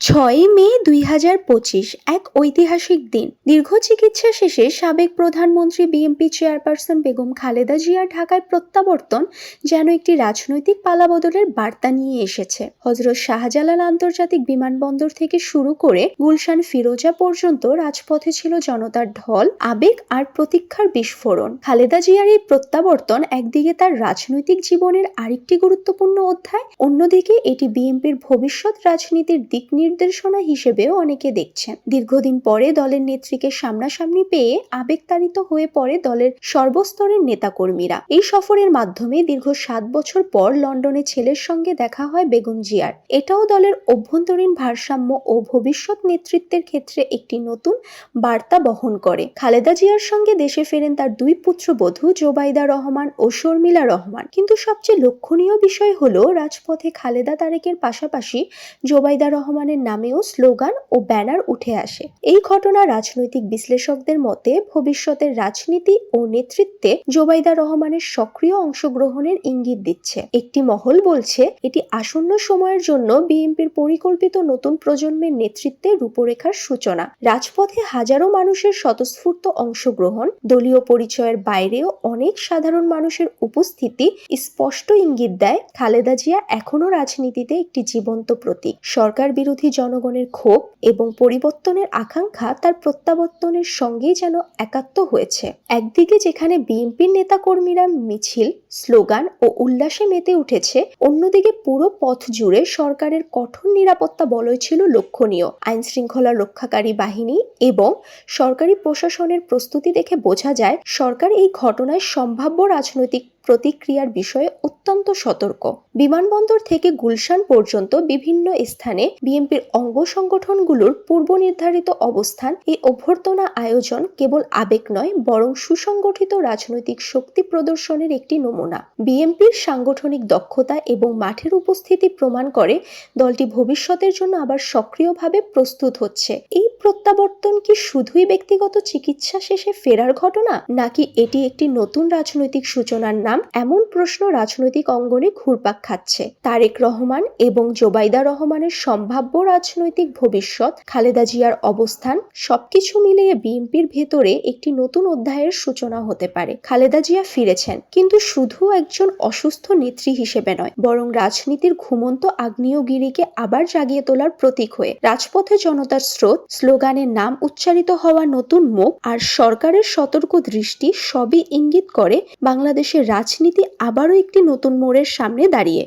ছয়ই মে দুই হাজার পঁচিশ, এক ঐতিহাসিক দিন। দীর্ঘ চিকিৎসা শেষে সাবেক প্রধানমন্ত্রী বিএনপি চেয়ারপারসন বেগম খালেদা জিয়ার ঢাকায় প্রত্যাবর্তন যেন একটি রাজনৈতিক পালাবদলের বার্তা নিয়ে এসেছে। হজরত শাহজালাল আন্তর্জাতিক বিমানবন্দর থেকে শুরু করে গুলশান ফিরোজা পর্যন্ত রাজপথে ছিল জনতার ঢল, আবেগ আর প্রতীক্ষার বিস্ফোরণ। খালেদা জিয়ার এই প্রত্যাবর্তন একদিকে তার রাজনৈতিক জীবনের আরেকটি গুরুত্বপূর্ণ অধ্যায়, অন্যদিকে এটি বিএনপির ভবিষ্যৎ রাজনীতির দিক নির্দেশনা হিসেবেও অনেকে দেখছেন। দীর্ঘদিন পরে দলের নেত্রীকে সামনাসামনি পেয়ে আবেগতাড়িত হয়ে পড়ে দলের সর্বস্তরের নেতাকর্মীরা। এই সফরের মাধ্যমে দীর্ঘ সাত বছর পর লন্ডনে ছেলের সঙ্গে দেখা হয় বেগম জিয়ার। এটাও দলের অভ্যন্তরীণ ভারসাম্য ও ভবিষ্যৎ নেতৃত্বের ক্ষেত্রে একটি নতুন বার্তা বহন করে। খালেদা জিয়ার সঙ্গে দেশে ফেরেন তার দুই পুত্রবধূ জোবাইদা রহমান ও শর্মিলা রহমান। কিন্তু সবচেয়ে লক্ষণীয় বিষয় হলো, রাজপথে খালেদা তারেকের পাশাপাশি জোবাইদা রহমানের নামেও স্লোগান ও ব্যানার উঠে আসে। এই ঘটনা রাজনৈতিক বিশ্লেষকদের মতে, ভবিষ্যতের রাজনীতি ও নেতৃত্বে জোবাইদা রহমানের সক্রিয় অংশগ্রহণের ইঙ্গিত দিচ্ছে। একটি মহল বলছে, এটি আসন্ন সময়ের জন্য বিএনপির পরিকল্পিত নতুন প্রজন্মের নেতৃত্বের রূপরেখার সূচনা। রাজপথে হাজারো মানুষের স্বতঃস্ফূর্ত অংশগ্রহণ, দলীয় পরিচয়ের বাইরেও অনেক সাধারণ মানুষের উপস্থিতি স্পষ্ট ইঙ্গিত দেয়। খালেদা জিয়া এখনও রাজনীতিতে একটি জীবন্ত প্রতীক। সরকার বিরোধী জনগণের ক্ষোভ এবং পরিবর্তনের আকাঙ্ক্ষা তার প্রত্যাবর্তনের সঙ্গেই যেন একাত্ম হয়েছে। একদিকে যেখানে বিএনপির নেতাকর্মীরা মিছিল, স্লোগান ও উল্লাসে মেতে উঠেছে, অন্যদিকে পুরো পথ জুড়ে সরকারের কঠোর নিরাপত্তা বলয় ছিল লক্ষণীয়। আইন শৃঙ্খলা রক্ষাকারী বাহিনী এবং সরকারি প্রশাসনের প্রস্তুতি দেখে বোঝা যায়, সরকার এই ঘটনায় সম্ভাব্য রাজনৈতিক প্রতিক্রিয়ার বিষয়ে অত্যন্ত সতর্ক। বিমানবন্দর থেকে গুলশান পর্যন্ত বিভিন্ন স্থানে বিএনপির অঙ্গ সংগঠনগুলোর পূর্ব নির্ধারিত অবস্থান, এই অভ্যর্থনা আয়োজন কেবল আবেগ নয়, বরং সুসংগঠিত রাজনৈতিক শক্তি প্রদর্শনের একটি নমুনা। বিএনপির সাংগঠনিক দক্ষতা এবং মাঠের উপস্থিতি প্রমাণ করে দলটি ভবিষ্যতের জন্য আবার সক্রিয়ভাবে প্রস্তুত হচ্ছে। এই প্রত্যাবর্তন কি শুধুই ব্যক্তিগত চিকিৎসা শেষে ফেরার ঘটনা, নাকি এটি একটি নতুন রাজনৈতিক সূচনার নাম? এমন প্রশ্ন রাজনৈতিক অঙ্গনে ঘুরপাক খাচ্ছে। তারেক রহমান এবং জোবাইদা রহমানের সম্ভাব্য রাজনৈতিক ভবিষ্যৎ, খালেদা জিয়ার অবস্থান, সবকিছু মিলিয়ে বিএনপির ভেতরে একটি নতুন অধ্যায়ের সূচনা হতে পারে। খালেদা জিয়া ফিরেছেন, কিন্তু শুধু একজন অসুস্থ নেত্রী হিসেবে নয়, বরং রাজনীতির ঘুমন্ত আগ্নেয়গিরিকে আবার জাগিয়ে তোলার প্রতীক হয়ে। রাজপথে জনতার স্রোত স্লোগানের নাম উচ্চারিত হওয়া নতুন মুখ আর সরকারের সতর্ক দৃষ্টি সবই ইঙ্গিত করে বাংলাদেশের রাজনীতি আবারও একটি নতুন মোড়ের সামনে দাঁড়িয়ে।